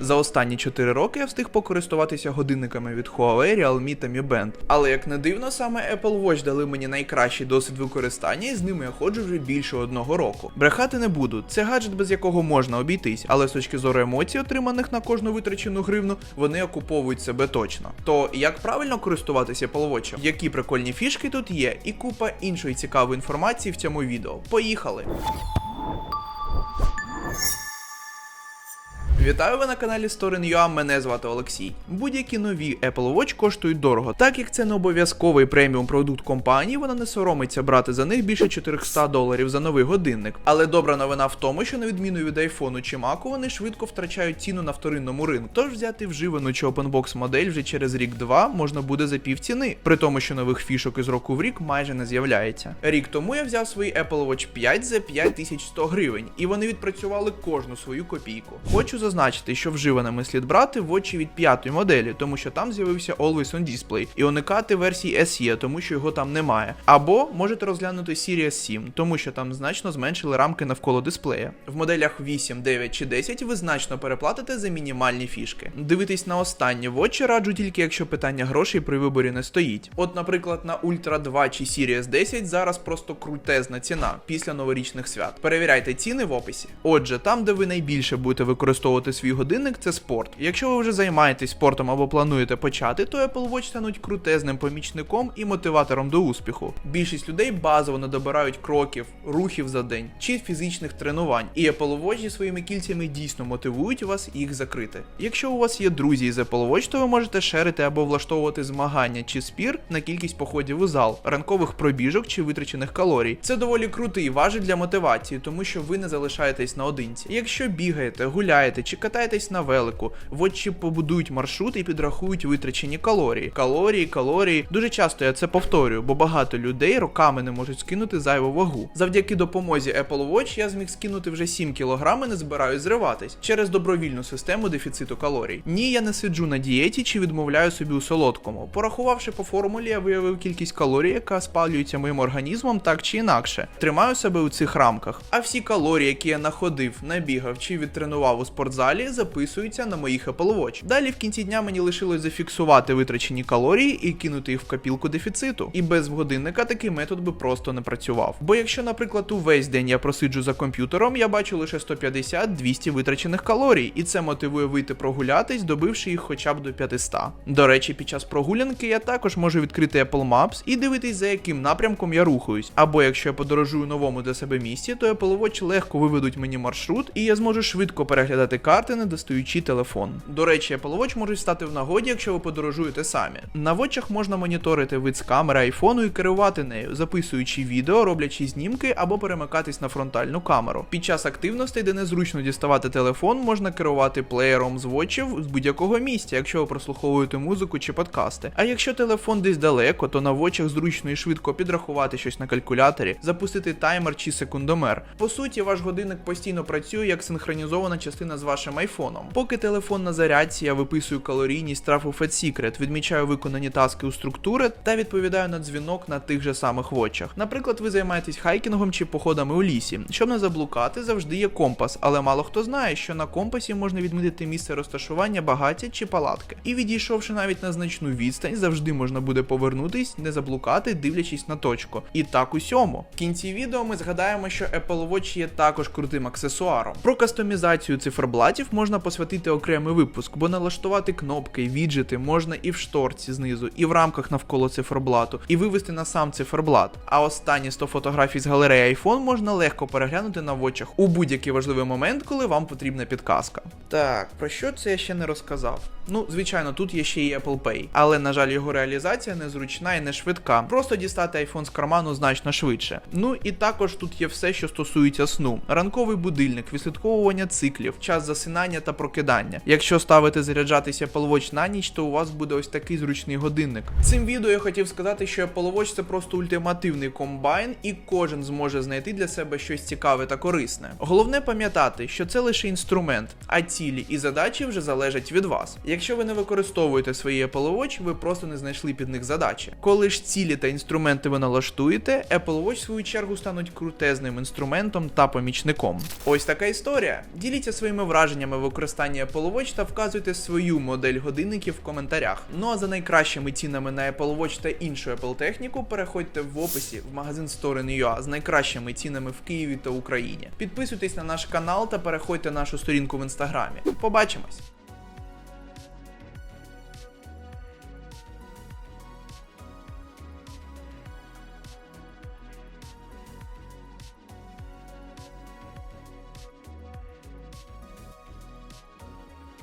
За останні 4 роки я встиг покористуватися годинниками від Huawei, Realme та Mi Band. Але як не дивно, саме Apple Watch дали мені найкращий досвід використання, і з ними я ходжу вже більше одного року. Брехати не буду, це гаджет, без якого можна обійтись, але з точки зору емоцій, отриманих на кожну витрачену гривну, вони окуповують себе точно. То як правильно користуватися Apple Watch? Які прикольні фішки тут є, і купа іншої цікавої інформації в цьому відео. Поїхали! Вітаю ви на каналі Story.ua, мене звати Олексій. Будь-які нові Apple Watch коштують дорого, так як це не обов'язковий преміум продукт компанії, вона не соромиться брати за них більше 400 доларів за новий годинник. Але добра новина в тому, що на відміну від iPhone чи Mac, вони швидко втрачають ціну на вторинному ринку. Тож взяти вживану чи OpenBox модель вже через рік-два можна буде за пів ціни, при тому, що нових фішок із року в рік майже не з'являється. Рік тому я взяв свої Apple Watch 5 за 5100 гривень, і вони відпрацювали кожну свою копійку. Хочу зазначити, що вживаними слід брати вочі від п'ятої моделі, тому що там з'явився Always On Display, і уникати версії SE, тому що його там немає. Або можете розглянути Series 7, тому що там значно зменшили рамки навколо дисплея. В моделях 8, 9 чи 10 ви значно переплатите за мінімальні фішки. Дивитись на останні вочі раджу тільки якщо питання грошей при виборі не стоїть. От, наприклад, на Ultra 2 чи Series 10 зараз просто крутезна ціна після новорічних свят. Перевіряйте ціни в описі. Отже, там, де ви найбільше будете використовувати свій годинник, це спорт. Якщо ви вже займаєтесь спортом або плануєте почати, то Apple Watch стануть крутезним помічником і мотиватором до успіху. Більшість людей базово не добирають кроків, рухів за день чи фізичних тренувань, і Apple Watch зі своїми кільцями дійсно мотивують вас їх закрити. Якщо у вас є друзі із Apple Watch, то ви можете шерити або влаштовувати змагання чи спір на кількість походів у зал, ранкових пробіжок чи витрачених калорій. Це доволі крутий важить для мотивації, тому що ви не залишаєтесь наодинці. Якщо бігаєте, гуляєте чи катаєтесь на велику, вотчі побудують маршрут і підрахують витрачені калорії. Калорії, калорії. Дуже часто я це повторюю, бо багато людей роками не можуть скинути зайву вагу. Завдяки допомозі Apple Watch я зміг скинути вже 7 кг і не збираюсь зриватись через добровільну систему дефіциту калорій. Ні, я не сиджу на дієті чи відмовляю собі у солодкому. Порахувавши по формулі, я виявив кількість калорій, яка спалюється моїм організмом так чи інакше. Тримаю себе у цих рамках. А всі калорії, які я находив, набігав чи відтренував у спортзалі, записуються на моїх Apple Watch. Далі в кінці дня мені лишилось зафіксувати витрачені калорії і кинути їх в копілку дефіциту. І без годинника такий метод би просто не працював. Бо якщо, наприклад, увесь день я просиджу за комп'ютером, я бачу лише 150-200 витрачених калорій, і це мотивує вийти прогулятись, добивши їх хоча б до 500. До речі, під час прогулянки я також можу відкрити Apple Maps і дивитись, за яким напрямком я рухаюсь. Або якщо я подорожую новому для себе місці, то Apple Watch легко виведуть мені маршрут, і я зможу швидко переглядати карти, не достаючи телефон. До речі, Apple Watch можуть стати в нагоді, якщо ви подорожуєте самі. На вочах можна моніторити вид з камери айфону і керувати нею, записуючи відео, роблячи знімки або перемикатись на фронтальну камеру. Під час активностей, де незручно діставати телефон, можна керувати плеєром з вочів з будь-якого місця, якщо ви прослуховуєте музику чи подкасти. А якщо телефон десь далеко, то на вочах зручно і швидко підрахувати щось на калькуляторі, запустити таймер чи секундомер. По суті, ваш годинник постійно працює як синхронізована частина з вашим айфоном. Поки телефон на зарядці, я виписую калорійність трафу Fat відмічаю виконані таски у структури та відповідаю на дзвінок на тих же самих вочах. Наприклад, ви займаєтесь хайкінгом чи походами у лісі. Щоб не заблукати, завжди є компас, але мало хто знає, що на компасі можна відмітити місце розташування багаття чи палатки. І відійшовши навіть на значну відстань, завжди можна буде повернутись, не заблукати, дивлячись на точку. І так усьому. В кінці відео ми згадаємо, що Apple Watch є також крутим аксесуаром. Про кастомізацію циферблатів можна посвятити окремий випуск, бо налаштувати кнопки, віджити можна і в шторці знизу, і в рамках навколо циферблату, і вивести на сам циферблат. А останні 100 фотографій з галереї iPhone можна легко переглянути на вочах у будь-який важливий момент, коли вам потрібна підказка. Так, про що це я ще не розказав? Ну, звичайно, тут є ще і Apple Pay, але на жаль, його реалізація незручна і не швидка. Просто дістати iPhone з карману значно швидше. Ну і також тут є все, що стосується сну: ранковий будильник, відслідковування циклів, час засинання та прокидання. Якщо ставити заряджатися Apple Watch на ніч, то у вас буде ось такий зручний годинник. Цим відео я хотів сказати, що Apple Watch це просто ультимативний комбайн, і кожен зможе знайти для себе щось цікаве та корисне. Головне пам'ятати, що це лише інструмент, а цілі і задачі вже залежать від вас. Якщо ви не використовуєте свої Apple Watch, ви просто не знайшли під них задачі. Коли ж цілі та інструменти ви налаштуєте, Apple Watch в свою чергу стануть крутезним інструментом та помічником. Ось така історія. Діліться своїми враженнями враженнями використання Apple Watch та вказуйте свою модель годинників в коментарях. Ну а за найкращими цінами на Apple Watch та іншу Apple техніку переходьте в описі в магазин Store.ua з найкращими цінами в Києві та Україні. Підписуйтесь на наш канал та переходьте нашу сторінку в інстаграмі. Побачимось!